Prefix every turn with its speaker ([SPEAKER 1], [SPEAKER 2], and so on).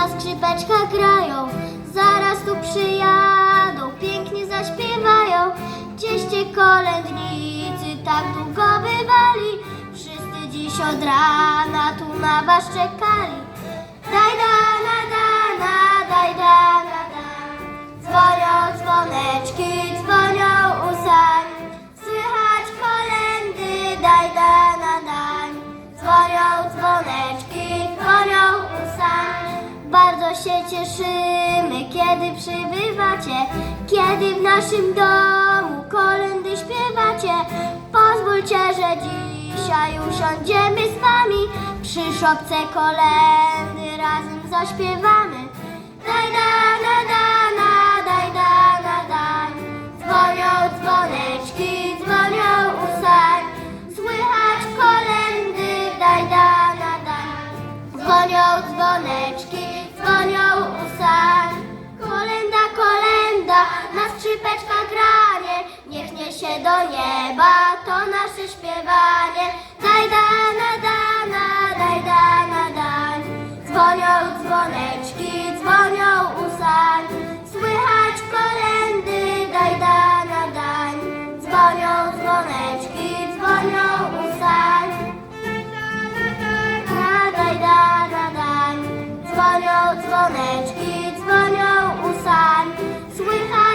[SPEAKER 1] Na skrzypeczkach grają. Zaraz tu przyjadą, pięknie zaśpiewają. Gdzieście kolędnicy tak długo bywali. Wszyscy dziś od rana tu na was czekali. Daj dana, dana, daj dana, dana. Dzwonią dzwoneczki, dzwonią usań. Słychać kolendy, daj dana, dań. Dzwonią dzwoneczki, dzwonią usań. Bardzo się cieszymy, kiedy przybywacie, kiedy w naszym domu kolendy śpiewacie. Pozwólcie, że dzisiaj usiądziemy z wami, przy szopce kolendy razem zaśpiewamy. Daj dana, się do nieba, to nasze śpiewanie. Dajda, nada, dajda, nadań. Dzwonią dzwoneczki, dzwonią usań. Słychać kolendy, dajda, nadań. Dzwonią dzwoneczki, dzwonią usań. Dajda, nadań. Dzwonią dzwoneczki, dzwonią usań. Słychać